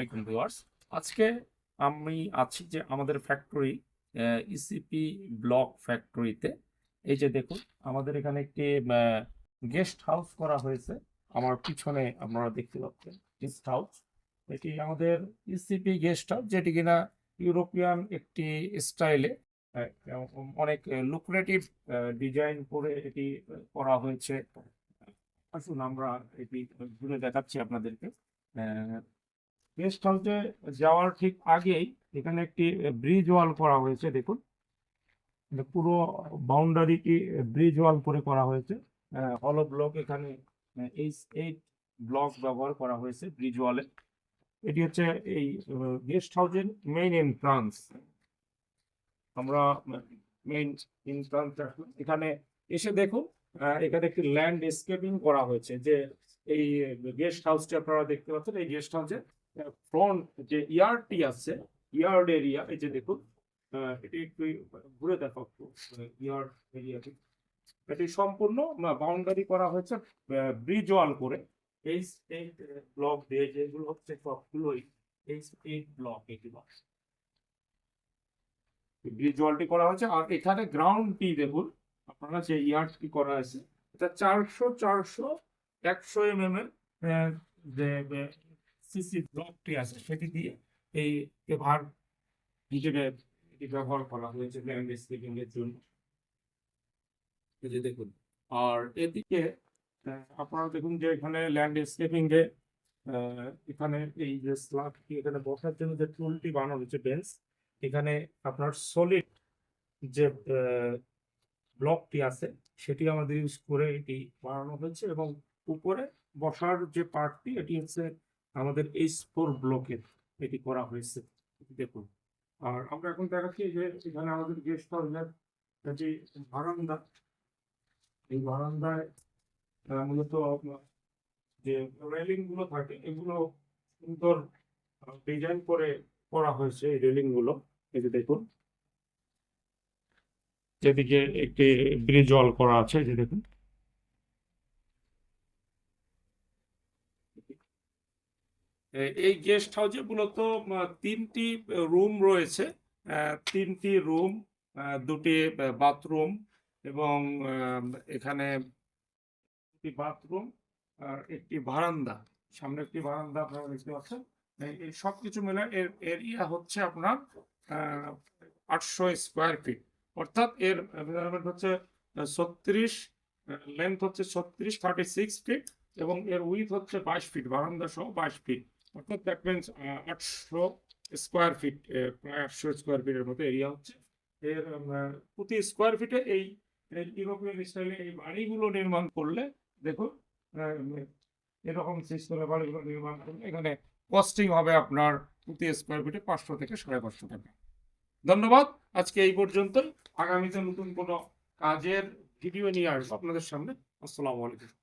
আলাইকুম ভিউয়ার্স আজকে আমি আছি যে আমাদের ফ্যাক্টরি ইসিপি ব্লক ফ্যাক্টরিতে এই যে দেখুন, আমাদের এখানে একটি গেস্ট হাউস করা হয়েছে। আমার পিছনে আপনারা দেখতে পাচ্ছেন গেস্ট হাউস এটি আমাদের ইসিপি গেস্ট হাউস যেটি কিনা ইউরোপিয়ান একটি স্টাইলে অনেক লুক্রেটিভ ডিজাইন করে এটি করা হয়েছে। আসুন আমরা এটি ঘুরে দেখাচ্ছি আপনাদেরকে। গেস্ট হাউসে যাওয়ার ঠিক আগেই এখানে একটি ব্রিজ ওয়াল করা হয়েছে, দেখুন। পুরো বাউন্ডারিটি ব্রিজ ওয়াল করে করা হয়েছে। হলো ব্লক এখানে এই এইট ব্লক ব্যবহার করা হয়েছে ব্রিজ ওয়ালে এটি হচ্ছে এই গেস্ট হাউসের মেইন এন্ট্রান্স আমরা মেইন এন্ট্রান্স এখানে এসে দেখুন এখানে একটি ল্যান্ডস্কেপিং করা হয়েছে। যে এই গেস্ট হাউসটি আপনারা দেখতে পাচ্ছেন, এই গেস্ট হাউসের ফ্রন্ট যে ইয়ার্ডটি আছে ইয়ার্ড এরিয়া এই যে দেখুন এটি একটু ঘুরে দেখো ইয়ার্ড এরিয়াটি এটি সম্পূর্ণ বাউন্ডারি করা হয়েছে ব্রিজ ওয়াল করে। এই এই ব্লক দিয়ে যেগুলো হচ্ছে সবগুলোই এই এই ব্লক এটি ব্রিজ ওয়ালটি করা হয়েছে, আর এখানে গ্রাউন্ডটি দেখুন, আপনারা যে ইয়ার্ডটি করা আছে, এটা চারশো চারশো, একশো এম এম এর সিসি ব্লকটি আছে, সেটি দিয়ে এই এভার হিসেবে এটি ব্যবহার করা হয়েছে ল্যান্ডস্কেপিং এর জন্য। দেখুন, আর এদিকে আপনারা দেখুন যে এখানে ল্যান্ডস্কেপিং এ এখানে এই যে স্ল্যাবটি এখানে বসার জন্য যে টুলটি বানানো হয়েছে বেঞ্চ, এখানে আপনার সলিড যে ব্লকটি আছে, সেটি আমাদের ইউজ করে এটি বানানো হয়েছে এবং উপরে বসার যে পার্টটি, এটি হচ্ছে আমাদের এইচ ফোর ব্লকের এটি করা হয়েছে। দেখুন। আর আমরা এখন দেখাচ্ছি যে এখানে আমাদের গেস্ট হাউসের যে বারান্দা। এই বারান্দায় মূলত যে রেলিংগুলো থাকে, এগুলো সুন্দর ডিজাইন করে করা হয়েছে এই রেলিংগুলো এই যে দেখুন। যেদিকে একটি ব্রিজ ওয়াল করা আছে যে দেখুন এ- এই গেস্ট হাউসে মূলত তিনটি রুম রয়েছে। তিনটি রুম দুটি বাথরুম এবং এখানে একটি বাথরুম আর একটি বারান্দা। সামনে একটি বারান্দা আপনারা দেখতে পাচ্ছেন। এই এই সবকিছু মিলে এর এরিয়া হচ্ছে আপনার আটশো স্কোয়ার ফিট অর্থাৎ এর মেজারমেন্ট হচ্ছে ছত্রিশ লেন্থ হচ্ছে ছত্রিশ থার্টি সিক্স ফিট এবং এর উইথ হচ্ছে বাইশ ফিট বারান্দা সহ বাইশ ফিট অর্থাৎ দ্যাট মিনস আটশো স্কোয়ার ফিট প্রায় আটশো স্কোয়ার ফিটের মতো এরিয়া হচ্ছে। এর প্রতি স্কোয়ার ফিটে এই ইউরোপিয়ান স্টাইলে এই বাড়িগুলো নির্মাণ করলে, দেখুন এরকম সিস্টেমে বাড়িগুলো নির্মাণ করলে এখানে কস্টিং হবে আপনার প্রতি স্কোয়ার ফিটে পাঁচশো থেকে সাড়ে পাঁচশো টাকা। ধন্যবাদ। আজকে এই পর্যন্ত আগামীতে নতুন কোনো কাজের ভিডিও নিয়ে আসব আপনাদের সামনে। আসসালামু আলাইকুম।